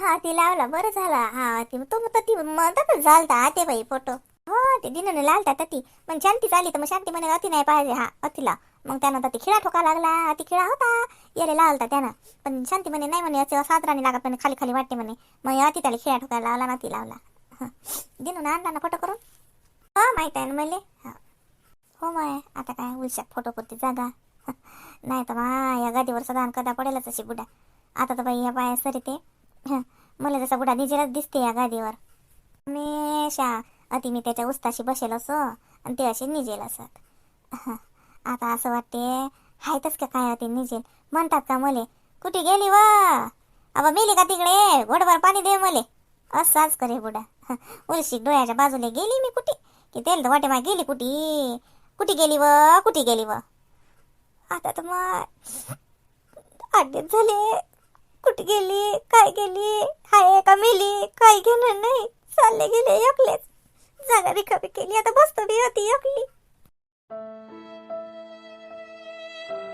हा ती लावला. बरं झाला. हा ती तो मग ती म्हणतात झालता ते बाई फोटो हो ते दिनाने लालता तर ती पण शांती झाली तर मग शांती म्हणे अति नाही पाहिजे. हा अतिला. मग त्यानं तर ती खिळा ठोका लागला. अति खिळा होता. याला लालता त्यानं. पण शांती म्हणे नाही म्हणे असं साजराने लागत म्हणे खाली खाली वाटते म्हणे. मग अति त्याला खिळा ठोका लावला ना ती लावला. दिनून आणला ना फोटो करून. हो माहीत आहे ना मले? हा. हो माय. आता काय उलशात फोटो पुरती जागा. नाही तर मा या गादीवर सदान कदा पडेलच अशी बुडा. आता तर बाई या बाया सरी ते हं, मला जसा बुडा निजेलाच दिसते या गादीवर. हमेशा अति मी त्याच्या उस्ताशी बसेल असो आणि ते असे निजेल असत. आता असं वाटते हायतच का काय ते निजेल? म्हणतात का मले? कुठे गेली व? अबा मेली का तिकडे? घोडभर पाणी दे मले. असाच करे बुडा. उलशी डोळ्याच्या बाजूला गेली मी कुठे? की तेल तर वाटे माय गेली कुठे? कुठे गेली व? कुठे गेली व? आता तर मग आठ दिवस झाले. कुठे गेली? काय गेली? हाय का मेली? काय घेणार नाही? चालले गेले एकलेच. जागा रिकामी केली. आता बसतो बी होती एकली.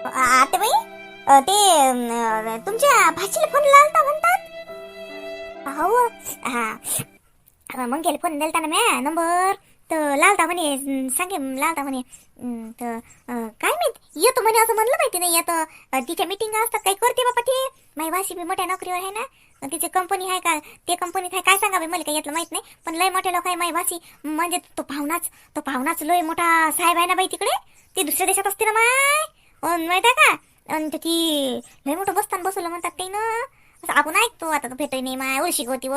आता बाई ते तुमच्या भाचीला फोन लावता म्हणतात. हो. हा मग गेले फोन दिलता ना म्या नंबर तर लावता म्हणे सांगे लावता म्हणे. तर काय माहीत? येतो म्हणे असं म्हणलं माहिती नाही येतं तिच्या मिटिंग असतात काही करते बाबा ते. माय भाषी बी मोठ्या नोकरीवर आहे ना तिची कंपनी आहे का ते कंपनीत आहे काय सांगा बाई मला काही यातलं माहीत नाही पण लय मोठे लोक आहे माय भाषी म्हणजे तो पाहुणाच तो पाहुणाच लय मोठा साहेब आहे ना बाई तिकडे. ते दुसऱ्या देशात असते ना माय. अन् माहीत आहे का? आणि ती लय मोठं बसताना बसवलं म्हणतात ते ना. आपण ऐकतो. आता तर भेटही नाही माय उशीक होती व.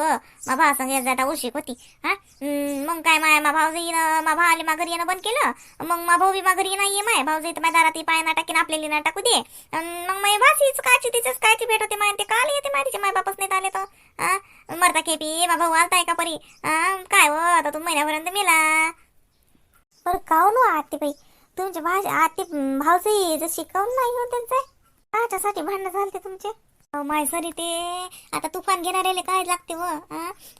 मा भावा संग जाता उलशिक होती. हा? मग काय माय मा भाऊ येणं मा भावाले मा घरी येणं बंद केलं? मग मा भाऊ बी मा घरी नाहीये माय भाऊ जाई माझ्या दारात पाय ना टाकीन आपल्याला ना टाकू दे. मग माय भासीच कायची तिचंच कायची भेट होते माय ते काल येते माय तिचे माय बापच नाही आले तर. हा? मरता केपी मा भाऊ आलताय का परी? काय व आता तू महिन्यापर्यंत मेला. बरं काऊन हो आते बाई तुमच्या भाषा आते भावची जशी काऊन नाही हो त्यांचं काच्यासाठी भांडणं झालते तुमचे. अहो, ते. आता तुफान घेणाऱ्याला काय लागते व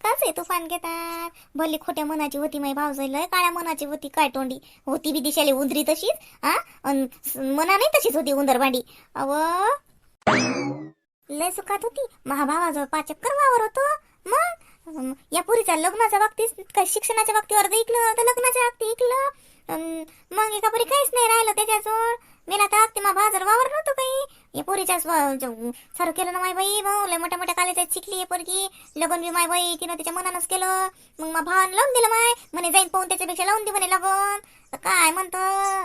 कसे तुफान घेतात? भले खोट्या मनाची होती माई भावजाई लय काळ्या मनाची होती काय तोंडी? होती बी दिशाले उंदरी तशीच हा मना नाही तशीच होती उंदर भांडी अव लय सुखात होती. महाभावाजवळ पाच चक्कर वावर होतो. मग या पुरीच्या लग्नाच्या बाबतीत काय शिक्षणाच्या बाबतीवर ऐकलं तर लग्नाच्या बाबतीत ऐकलं. अन मग एका परी काहीच नाही राहिलं त्याच्याजवळ. मेला तर अगदी मा बाजार वावर नव्हतं काही. पुरीच्याच सारं केलं ना माय बाई भाऊ लय मोठ्या मोठ्या कॉलेजात शिकली आहे पोरगी. लगन बी माय बाई तिनं तिच्या मनानंच केलं. मग मा भावानं लावून दिलं माय. म्हणे जाईन पाहून त्याच्यापेक्षा लावून दे म्हणे लगन. तर काय म्हणतो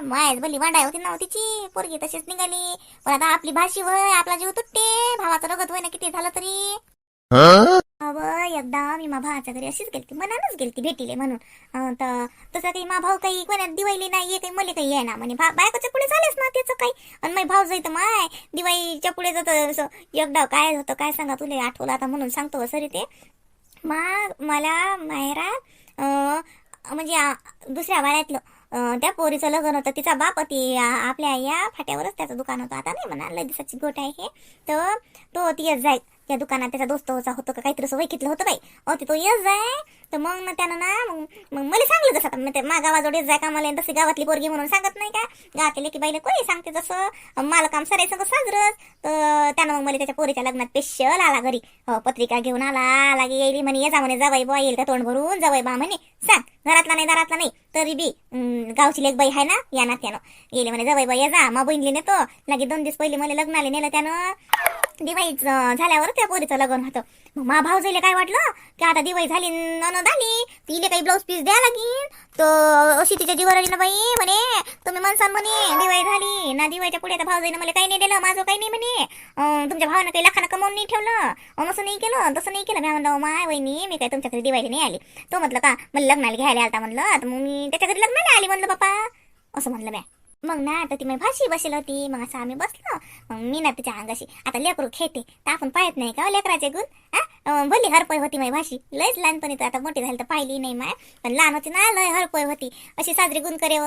मायच भली वांडाय होती ना हो तिची. पोरगी तशीच निघाली. पण आता आपली भाषी वय आपला जीव तुटते. भावाचं रगत वय ना किती झालं तरी. अव एकदा मी मा भावाच्या घरी अशीच गेलती मनानच गेलती भेटीले म्हणून. तर तसं काही मा भाऊ काही कोणात दिवाळी नाही काही मला काही आहे ना म्हणे. भा बायकोच्या पुढे झालेच ना त्याचं काही. आणि माय भाऊ जाईत माय दिवाळीच्या पुढे जात एकदा काय होतं काय सांगा तुला आठवलं आता म्हणून सांगतो हो सरी ते मा मला मायरा अं, म्हणजे दुसऱ्या वाड्यातलं त्या पोरीचं लग्न होतं तिचा बाप ती आपल्या या फाट्यावरच त्याचं दुकान होतं. आता नाही म्हणा लय दिवसाची गोट आहे हे. तर तो ती जाईल. त्या दुकानात त्याचा दोस्त होता होतं का काहीतरी सवय वैकितलं होतं बाई. अ ते तो येस जाय तर मग ना त्यानं ना मग मग मला सांगलं जसं आता मी ते मा गावाजवळ जाय का मला तशी गावातली पोरगी म्हणून सांगत नाही का? गावातले की बाईला कोणी सांगते जसं? मला काम सरायचं का साजरच तर त्यानं मग मला त्याच्या पोरीच्या लग्नात पेशल आला घरी. पत्रिका घेऊन आला लागे येईल म्हणे ये जा म्हणे जावाई बा येईल का तोंड भरून? जावाई बा म्हणे सांग. घरातला नाही दारातला नाही. तरी बी गावची लेख बाई आहे ना या नात्यानं येईल म्हणे जावाई बा ये जा. मा बहिणीला नेतो. लागे दोन दिवस पहिले मला लग्नाला नेलं त्यानं. दिवाळी झाल्यावर त्या पोरीचं लग्न होतं. मा भाऊजीले काय वाटलं? की आता दिवाळी झाली ननद आली तिले काही ब्लाऊज पीस द्या लागेल तर अशी तिच्या जीवर आली ना बाई म्हणे तुम्ही म्हणसान म्हणे दिवाळी झाली ना दिवाळीच्या पुढे आता भाऊ मला काही नाही दिलं माझं काही नाही म्हणे. तुमच्या भावानं काही लाखानं कमवून नाही ठेवलं. अं, असं नाही केलं तसं नाही केलं. मी म्हणलं माय वहिनी मी काय तुमच्याकडे दिवाळी नाही आली. तो म्हटलं का? मला लग्नाला घ्यायला आलता म्हणलं आता मग मी त्याच्या घरी लग्नाला आली म्हणलं बापा असं म्हणलं म्या. मग ना आता ती माझी भाशी बसेल होती. मग असं आम्ही बसलो. मग मी ना तिच्या अंगाशी आता लेकरू खेळते तर आपण पाहत नाही का हो लेकराचे गुण? हा? भली हरपोय होती माझी भाशी लयच लहानपणी तर आता मोठी झाली तर पाहिली नाही माय. पण लहान होती ना लय हरपोय होती. अशी साजरी गुण करे व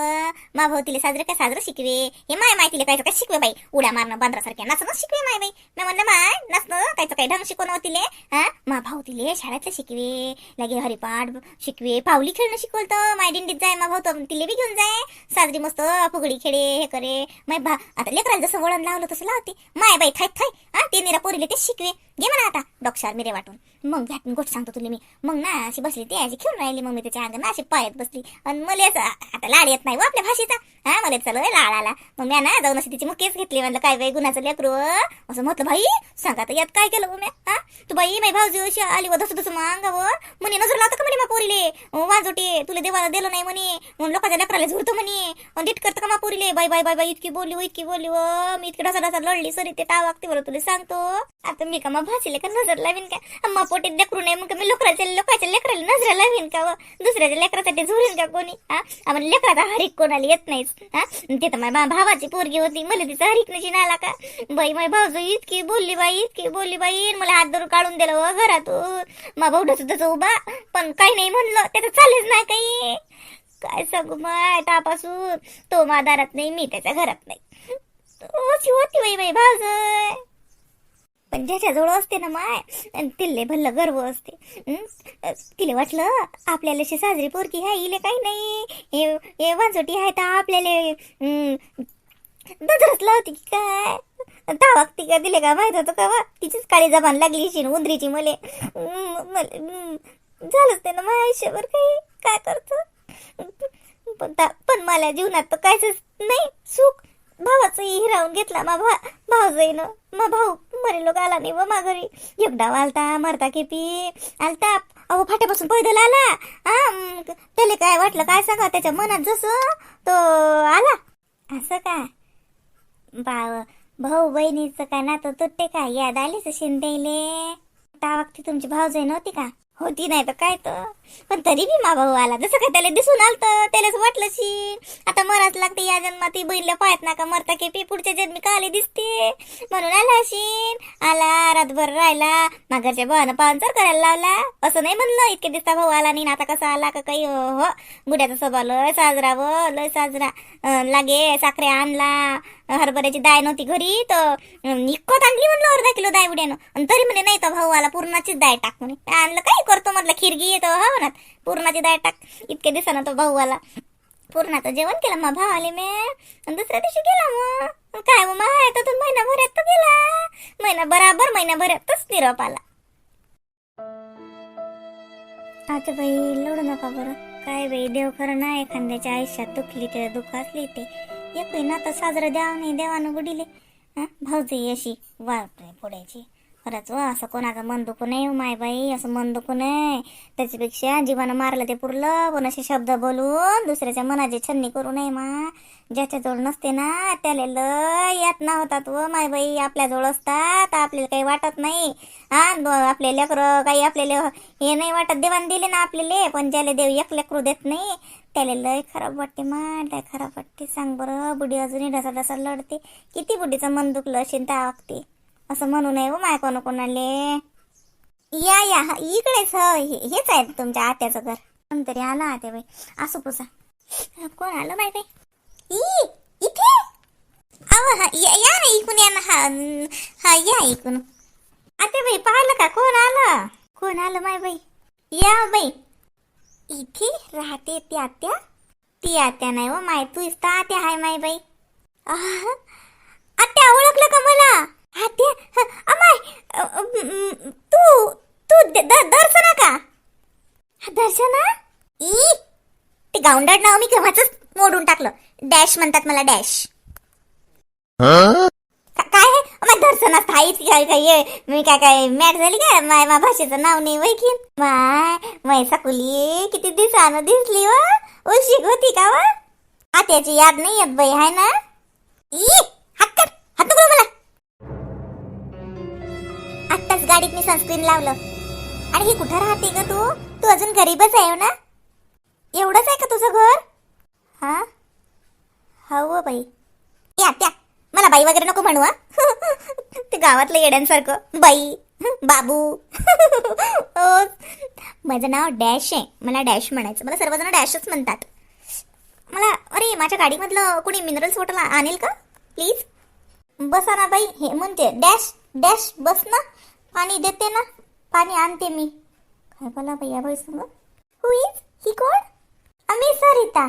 मा भाऊ तिले साजरे काय साजरं शिकवे? हे माय माय तिला काय काय शिकवे बाई? उड्या मारणं बांद्रासारख्या नसणं शिकवे माय बाई. मी म्हणलं माय नसणं कायचं काही ढंग शिकवणं होतीले? हा? मा भाऊ तिले शाळेतलं शिकवे. लगे हरिपाठ शिकवे. पावली खेळणं शिकवलं माय दिंडीत जाय मा भाऊ तर तिले बी घेऊन जाय. साजरी मस्त फुगडी खेळे हे करे. माय भा आता लेकराला जसं वळण लावलं तसं लावते. माय बाई थाय थाय हा? ते निरा पोरीले ते शिकवे. घे म्हणा आता. डॉक्टर मिरे वाट पाठवून मग घ्या गोष्ट सांगतो तुला मी. मग ना अशी बसली ती अशी खेळून राहिली मग मी त्याच्या अंगण अशी पायात बसली. आणि मला असं आता लाड येत नाही व आपल्या भाषेचा. हा मला चलो लाड आला. मग मी ना जाऊन अशी तिची मुकेच घेतली. म्हणलं काय बाई गुणाचं लेकरू असं म्हटलं भाई सांगा तर यात काय केलं हो मी हा? तू बाई माई भाऊजी अशी आली व धसू धसू मग अंगावर. म्हणे नजर लावतो का म्हणे मा पोरीले? वाजोटे तुला देवाला दिलं नाही म्हणे. म्हणून लोकांच्या लेकराला झुरतो म्हणे. आणि डीट करतं का मा पोरीले? बाई बाई बाई बाई इतकी बोलली इतकी बोलली व. मी इतकी ढसा ढसा लढली सरी ते टाळ वागते बरं तुला सांगतो. आता मी का मग भासीले का नजर लावीन का? अम्मा पोटीत लेकरू नाही मग मी लोकराच्या लोकाच्या लेकराला नजर लावीन का व? दुसऱ्याच्या लेकरासाठी झुरीन का कोणी? हा आम्हाला लेकराचा हरिक कोणाला येत नाहीच. हा ते तर माझ्या भावाची पोरगी होती मला तिचा हरिक नशी आला का? बाई माझ्या भाऊजो इतकी बोलली बाई इतकी बोलली बाई मला हात धरून काढून दिलं व घरातून. मा भाऊ सुद्धा उभा पण काही नाही म्हणलं त्याचं चालेच नाही काही. काय सांगू माय तापासून. तो मादारात नाही मी त्याच्या घरात नाही. होती बाई बाई भाऊ पण ज्याच्या जवळ असते ना माय अन तिले भल्ल गर्व असते. तिले वाटलं आपल्याला अशी साजरी पोरकी आहे इले काही नाही. हे वाजोटी आहे तर आपल्याला हं, नजरच लावते की काय? तावागती का दिले का माहीत होतं का वा तिचीच काळी जबान लागली शिन उंदरीची मले. झालंच ते ना माझ्या आयुष्यावर काही? काय करतो? पण पण मला जीवनात तर कायच नाही सुख. भावाचंही हिरावून घेतला मा भा भाऊजाईनं. मा भाऊ मरे लोक आला नाही व मा घरी. एकदा आलता मरता केपी. आलता अहो फाट्यापासून पैदल आला. हा त्याले त्याला काय वाटलं काय सांगा त्याच्या मनात जसं तो आला. असं का? बाव भाऊ बहिणीचं काय नातं तुटते का? याद आलीच शिंदेले? त्या ती तुमची भाऊजाई नव्हती का? होती नाही तर काय तर. पण तरी बी मा भाऊ हो आला. जसं काय त्याला दिसून आलत त्यालाच वाटलं शी. आता मराच लागते या जन्मात ती बहिणीला पाहत ना का मरता की पुढच्या जन्मी काले दिसते. म्हणून आला अशीन आला रातभर राहिला. माघरच्या भावानं पाहुणचार करायला लावला. असं नाही म्हणलं इतके दिसता भाऊ आला नाही. आता कसा आला का काही? हो, हो. बुड्याचा स्वभाव लय साजरा व लय साजरा. लागे साखरे आणला. हरभऱ्याची दाय नव्हती घरी तर इतकं आणली म्हणलं अर्धा किलो दाय उड्यानं. आणि तरी म्हणे नाही तर भाऊ आला पूर्णाचीच दाय टाक म्हणे. आणलं काय करतो? म्हटलं खिरगी येतो हो ना पूर्णाची दाय टाक. इतके दिवसानं तो भाऊ आला पूर्णाचं जेवण केलं. मग भाव आले मी आणि दुसऱ्या दिवशी गेला मग. काय मग आहे तर महिनाभरात तर गेला. महिना बराबर महिनाभरातच निरोप आला. आता बाई लोड नका बरं. काय बाई देव खरं ना एखाद्याच्या आयुष्यात दुखली ते दुखासली ते. एक ना तर साजरं द्यावा नाही देवानं बुडीले. हा भाऊजी अशी वापरे पुढ्याची. खरंच व असं कोणाचं मन दुखू नये हो माय बाई असं मन दुखू नये. त्याच्यापेक्षा जीवानं मारलं ते पुरलं पण असे शब्द बोलून दुसऱ्याच्या मनाची छन्नी करू नये मा. ज्याच्याजवळ नसते ना त्याला लय यातना होतात व माय बाई. आपल्याजवळ असतात आपल्याला काही वाटत नाही. हा आपले लेकरं काही आपल्याला हे नाही वाटत. देवाने दिले ना आपल्याला पण ज्याला देव एक लेकरू देत नाही त्याला लय खराब वाटते मा लय खराब वाटते. सांग बरं बुडी अजूनही ढसा ढसा लढते. किती बुडीचं मन दुखलं असेल त्या वागते असं म्हणू नये व माय कोण कोणाले. या या हा, इकडेच हे- हेच आहे तुमच्या आत्याचं घर. कोणतरी आला आत्या बाई. असू पुसा. कोण आलं माय बाई? ई इथे? अहो हा या या ना इकून या ना हा हा या इकून आता बाई पाहिलं का? कोण आलं? कोण आलं माय बाई? या बाई. इथे राहते ती आत्या. ती आत्या नाही व माय. तू इथं आत्या हाय माय बाई. आह, आत्या ओळखलं का मला? आत्या ह, अमाय अ, अ, म, तू तू द- द- दर्शना का? हा, दर्शना? ई ते गावंडाट नाव मी केव्हाच मोडून टाकलं. डॅश म्हणतात मला डॅश. काय आहे मग दर्शना स्थायीच काय ये मी काय काय मॅट झाली काय माय मा भाषेचं नाव नाही वैकीन माय माय सकुली किती दिवसानं दिसली व उशीक होती का हो? व आत्याची याद नाही येत बाई हाय ना? ई हात कर हात नको मला. आत्ताच गाडीत मी सनस्क्रीन लावलं. आणि ही कुठं राहते ग तू? तू अजून गरीबच आहे हो ना? एवढंच आहे का तुझं घर? हा? हो बाई. या त्या. मला बाई वगैरे नको म्हणू ते गावातलं येड्यांसारखं. बाई बाबू. माझं नाव डॅश आहे. मला डॅश म्हणायचं. मला सर्वजण डॅशच म्हणतात. मला अरे माझ्या गाडीमधलं कोणी मिनरल्स वॉटर आणेल का? प्लीज बसा ना बाई हे म्हणते डॅश डॅश बस ना. पाणी देते ना. पाणी आणते मी. काय बोला बाई या बाई सांग हु इज ही कोण? आम्ही सरिता.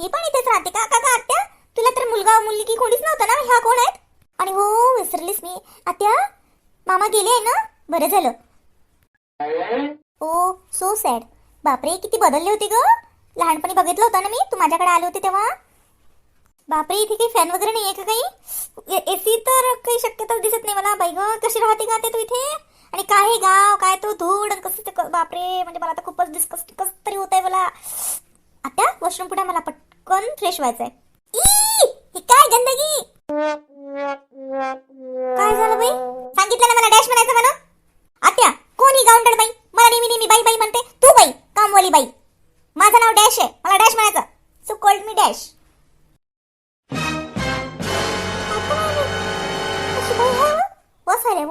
ही पण इथेच राहते का? का आत्या? तुला तर मुलगा मुलगी कोणीच नव्हतं ना? ह्या कोण आहेत? आणि हो विसरलीस मी. आत्या मामा गेले आहे ना? बरं झालं. ओ सो सॅड बापरे किती बदलली होती ग. लहानपणी बघितलं होतं ना मी? तू माझ्याकडे आले होते तेव्हा. बापरे इथे काही फॅन वगैरे नाही आहे का काही? एसी तर काही शक्यता दिसत नाही मला. बाई ग कशी राहते का ते तू इथे? आणि काय हे गाव? काय तो धूळ? आणि कसं ते क- बापरे म्हणजे मला आता खूपच डिस्कस कस तरी होत आहे मला. आता वॉशरूम पुढे मला पटकन फ्रेश व्हायचंय. आहे काय गंदगी? काय झालं बाई? सांगितलं ना मला डॅश म्हणायचं म्हणून? आत्या बाई? मला नेहमी नेहमी बाई बाई म्हणते. तू बाई कामवाली बाई. माझं नाव डॅश आहे. मला डॅश म्हणायचं. सो कॉल्ड मी डॅश. वसाऱ्या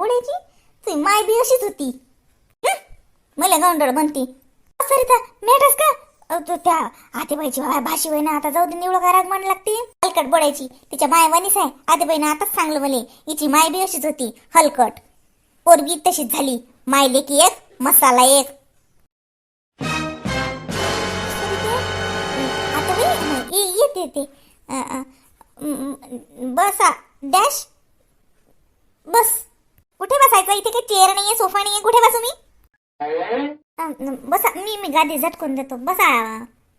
तुझी माय बी अशीच होती. मला गावंडळ म्हणती. सरिता मेटस का? तो त्या आतेबाईची भाषी भाशी आता जाऊ दे निवळ राग म्हण लागते. हलकट बोडायची तिच्या माय वनीस आहे. आतेबाईनं आताच सांगलं मले. हिची माय बी अशीच होती. हलकट. पोरगी तशीच झाली. माय लेकी एक मसाला एक. आता येते येते. अ, बसा डॅश. बस. कुठे बसायचं? इथे काही चेअर नाहीये सोफा नाहीये. कुठे बसू मी? बसा. मी मी गादी झटकून देतो. बसा.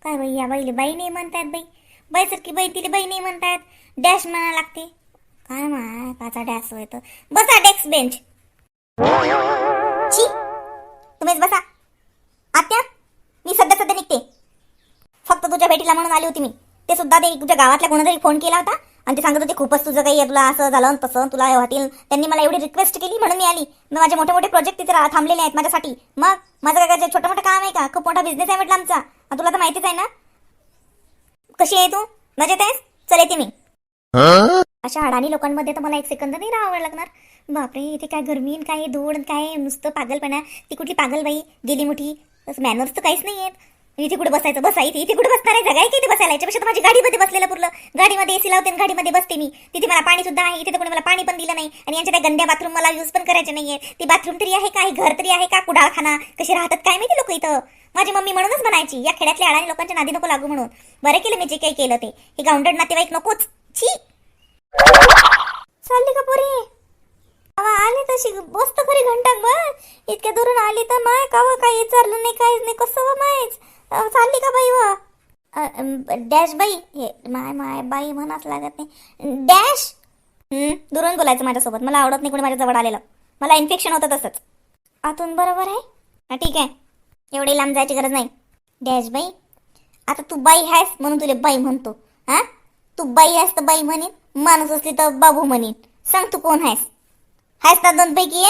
काय बाई या बाईले बाई नाही म्हणतात बाई. बाई सारखी बाई तिला बाई नाही म्हणतायत डॅश म्हणा लागते. काय माय पाचा डॅश होय तो. बसा डेस्क बेंच. छी. तुम्हीच बसा. आत्या मी सध्या सध्या निघते. फक्त तुझ्या भेटीला म्हणून आली होती मी. ते सुद्धा ते तुझ्या गावातल्या कोणातरी फोन केला होता. आणि ते सांगत होते खूपच तुझं काही आहे, तुला असं झालं तसं तुला वाटेल त्यांनी मला एवढी रिक्वेस्ट केली म्हणून मी आली. मग माझे मोठे मोठे प्रोजेक्ट तिथे थांबलेले आहेत माझ्यासाठी. मग माझं काय छोटं मोठं काम आहे का? खूप मोठा बिझनेस आहे म्हटलं आमचा. तुला तर माहितीच आहे ना? कशी आहे तू? मजेत आहेस? चल येते मी. अशा अडाणी लोकांमध्ये तर मला एक सेकंद नाही राहावं लागणार. बापरे इथे काय गरमी काय धूळ काय नुसतं पागलपणा. ती कुठली पागल बाई गेली मोठी. मॅनर्स तर काहीच नाही आहेत इथे कुठे बसायचं? बसा इथे. इथे कुठे बसणार आहे? जागा आहे इथे बसायला? याच्यापेक्षा माझी गाडीमध्ये बसलेलं पुरलं गाडीमध्ये एसी लावते आणि गाडीमध्ये बसते मी. तिथे मला पाणी सुद्धा आहे. इथे तर कोणी मला पाणी पण दिलं नाही. आणि यांच्या त्या गंद्या बाथरूम मला यूज पण करायचे नाहीये. ती बाथरूम तरी आहे का? हे घर तरी आहे का? कुडाळखाना. कशी राहतात? काय माहिती लोक इथं? माझी मम्मी म्हणूनच म्हणायची या खेड्यातल्या अडाणी लोकांच्या नादी नको लागू म्हणून. बरं केलं मी जे काही केलं ते. हे गावंडड नातेवाईक नकोच. छी! चालली का पोरी? आली तशी. बसतो खरी घंटा बर इतक्या दुरून आली तर माय कावा काय विचारलं नाही काहीच नाही. कसं व मायच चालली का बाई हो? व डॅश बाई? हे माय माय बाई म्हणाच लागत नाही. डॅश? दुरून बोलायचं माझ्यासोबत. मला आवडत नाही कोणी माझ्या जवळ आलेलं. मला इन्फेक्शन होतं तसंच. आतून बरोबर आहे? हा ठीक आहे. एवढी लांब जायची गरज नाही. डॅश बाई आता तू बाई आहेस म्हणून तुला बाई म्हणतो. हा? तू बाई आहेस तर बाई म्हणेन. माणूस असली तर बाबू म्हणेन. सांग तू कोण आहेस? आहेस तर दोन पैकी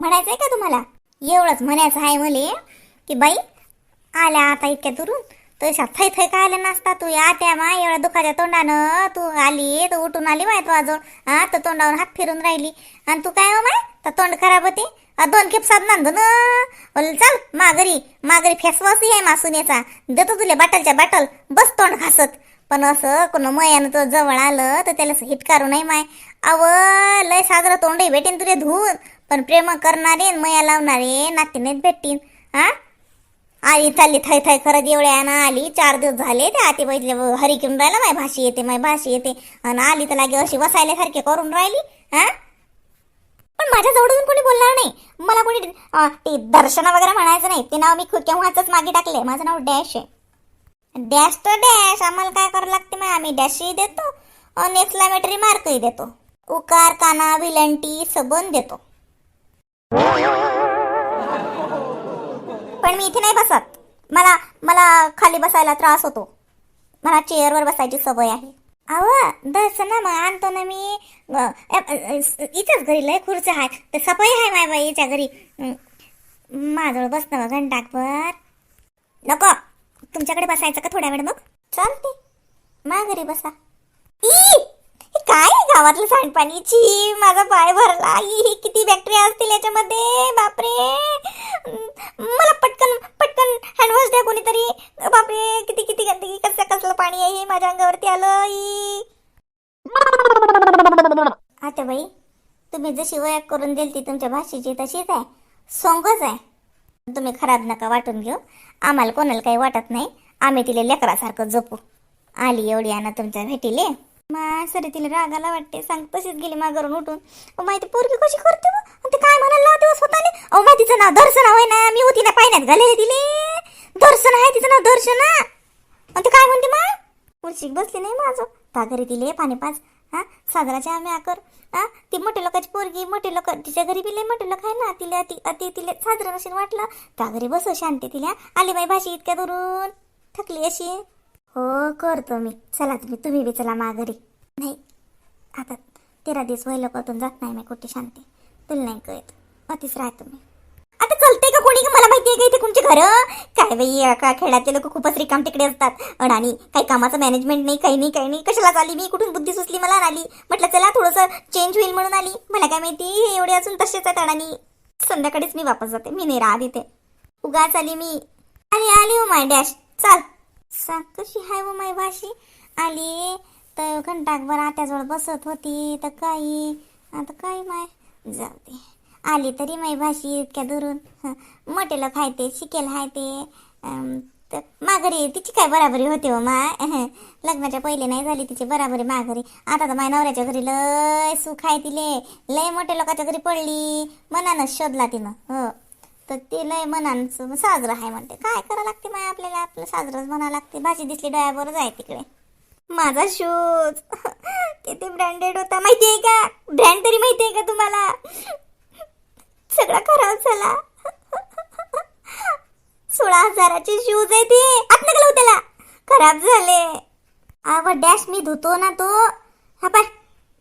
म्हणायचंय का तुम्हाला? एवढंच म्हणायचं आहे मले की बाई आल्या आता इतक्या दुरून. तशा थै थै काय आल्या नसता तू? या त्या मा एवढ्या दुखाच्या तोंडानं तू आली तर उठून आली माय तू आजोळ हा तर तोंडावर हात फिरून राहिली. आणि तू काय हो माय? तर तोंड खराब होते. आ, दोन खेप साध नांदून बोल चल माघरी. माघरी फेसवॉसही आहे मासुनेचा देतो तुला बाटलच्या बाटल. बस तोंड घासत. पण असं कोण मयानं तो जवळ आलं तर त्याला हिटकारू नाही माय. अव लय साजरं तोंडही भेटेन तुले धुवून पण प्रेम करणारे आणि मया लावणारे नातीनेच भेटतील भेटतीन हा? आली चालली थय थय करत एवढ्या ना आली. चार दिवस झाले ते आती बैठले हरी घेऊन राहिला माय भाषी येते माय भाषी येते. आणि आली तर लागे अशी वसायल्यासारखी करून राहिली हा? पण माझ्या जवळून कोणी बोलणार नाही. मला कोणी ते दर्शना वगैरे म्हणायचं नाही. ते नाव मी केव्हाच मागे टाकले माझं नाव डॅश आहे. डॅश तर डॅश. आम्हाला काय करावं लागते मग आम्ही डॅशही देतो. आणि एक्सलामेटरी मार्कही देतो. उकार काना विलंटी सबन देतो. पण मी इथे नाही बसत. मला मला खाली बसायला त्रास होतो. मला चेअरवर बसायची सवय आहे. अव दर्शना मग आणतो ना मी. इथंच घरी लय खुर्च्या आहे तर सफाई आहे माय बाईच्या घरी. माझं बस ना मग घंटाकभर. नको. तुमच्याकडे बसायचं का थोड्या वेळ मग? चालते. मा घरी बसा. ई काय गावातलं सांडपाणी सांडपाणीची. माझा पाय भरला. ही किती बॅक्टेरिया असतील याच्यामध्ये? बापरे. मला पटकन पटकन हँडवॉश द्या कोणीतरी. बापरे किती किती गंदगी कसं कसलं पाणी आहे हे माझ्या अंगावरती आलं ई आता बाई. तुम्ही जशी वयाक करून दिली ती तुमच्या भाषेची तशीच आहे. सोंगच आहे. तुम्ही खराब नका वाटून घेऊ. आम्हाला कोणाला काही वाटत नाही. आम्ही तिला लेकरासारखं जपू. आली एवढी आणा तुमच्या भेटीले. मा सरे तिला रागाला वाटते. सांग तशीच गेली माघारून उठून. अहो माहिती पोरगी कशी करते हो? आणि ते काय म्हणाला दिवस होता नाही अहो माहिती तिचं नाव दर्शन आहे ना मी होती ना पाण्यात घालेले तिले दर्शन आहे तिचं नाव दर्शन. हा. आणि ते काय म्हणते मा? खुर्शीक बसली नाही माझं त्या घरी तिले पाणी पाच. हा साजराच्या आम्ही आकर. हा ती मोठे लोकांची पोरगी मोठे लोक तिच्या घरी बी मोठे लोक आहे ना तिला ती अति तिला साजरं नशीन वाटलं. त्या घरी बस शांती तिला. आली बाई भाषी इतक्या दुरून. थकली अशी. हो करतो मी. चला तुम्ही तुम्ही बी चला माघारी. नाही आता तेरा दिवस वय लोकातून जात नाही मी कुठे शांती. तुला नाही कळत. अतिच राहतो मी. आता कळते का कोणी का? मला माहिती आहे का इथे तुमचे घरं? काय बाई का खेळाचे लोक खूपच रिकाम तिकडे असतात. अडाणी काही कामाचं मॅनेजमेंट नाही काही नाही काही नाही. कशाला आली मी? कुठून बुद्धी सुचली मला आली? म्हटलं चला थोडंसं चेंज होईल म्हणून आली. मला काय माहिती हे एवढे अजून तसेच आहेत अडाणी संध्याकाळीच मी वापस जाते. मी नाही राहत इथे. उगाच आली मी. आली आली हो माय डॅश चाल. सांग कशी हाय हो माय भाशी आली. तर घंटाकभर आत्याजवळ बसत होती. तर काही आता काय माय जाऊ दे. आली तरी माय भाशी इतक्या दुरून. हं, खायते ते शिकेल आहे ते तर माघारी तिची काय बराबरी होते हो माय? लग्नाच्या पहिले नाही झाली तिची बराबरी माघारी. आता तर माय नवऱ्याच्या घरी लय सुख आहे तिले. लय मोठ्या लोकांच्या घरी पडली. मनानच शोधला तिनं. हो. तर ते लय मनांचं साजरं आहे म्हणते. काय करावं लागते माय आपल्याला? आपलं साजरंच म्हणावं लागते. भाजी दिसली डोळ्याबरोबर आहे तिकडे. माझा शूज किती ब्रँडेड होता. माहिती आहे का? ब्रँड तरी माहिती आहे का तुम्हाला? सगळा खराब झाला सोळा हजाराचे शूज आहे ते. आत नका लावू त्याला. खराब झाले. अव डॅश मी धुतो ना तो. हा पाय.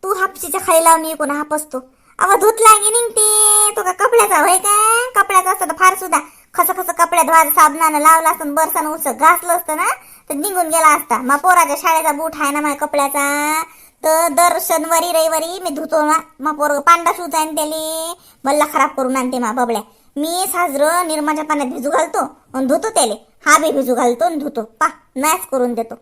तू हापशीच्या खाली लावून मी कोणा हापसतो. अहो धुतला की निघते तो. का कपड्याचा होय का? कपड्याचा असतं तर फार सुद्धा. खस खस कपड्यात धुवायचं साबणानं लावलं असतं बरसानं उस घासलं असतं ना तर निघून गेला असता. मा पोराच्या शाळेचा बूट आहे ना माझ्या कपड्याचा? तर दर शनिवारी रविवारी मी धुतो ना. मा पोर पांढरा शूज आहे ना त्याले. बल्ला खराब करून आणते मा बबड्या. मी साजरं निर्माच्या पाण्यात भिजू घालतो आणि धुतो त्याले. हा बी भिजू घालतो आणि धुतो. पा मॅच करून देतो.